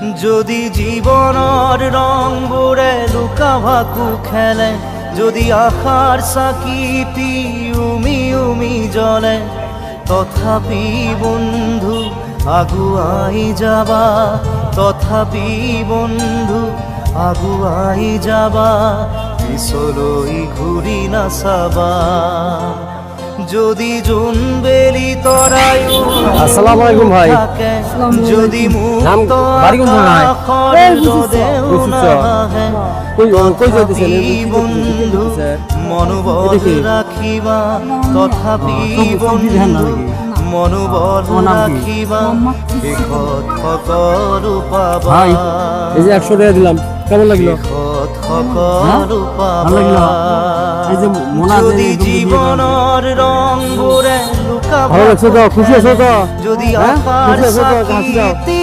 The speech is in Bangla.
যদি জীবনৰ ৰংবোৰে লুকা ভাকু খেলে, যদি আশাৰ চাকিটি উমি উমি জ্বলে তথাপি বন্ধু আগুৱাই যাবা, তথাপি বন্ধু আগুৱাই যাবা পিছলৈ ঘূৰি নাচাবা। যদি জোনবেলি তৰায়ো আসসালামু আলাইকুম ভাই। যদি নাম বাড়ি কোনখানে ভাই? কই কই যাইতেছেন বন্ধু মনোবল? ৰাখিবা তথাপি বন্ধু মনোবল পাবা ভাই এই যে একশো টাকা দিলাম কেমন লাগল? হ্যাঁ? ভালো এই যে মোনা যে যদি এরকম ভালো লাগছে তো? খুশি আছো তো? যদি হ্যাঁ? খুশি আছো তো? হাসি দাও। চাকিটি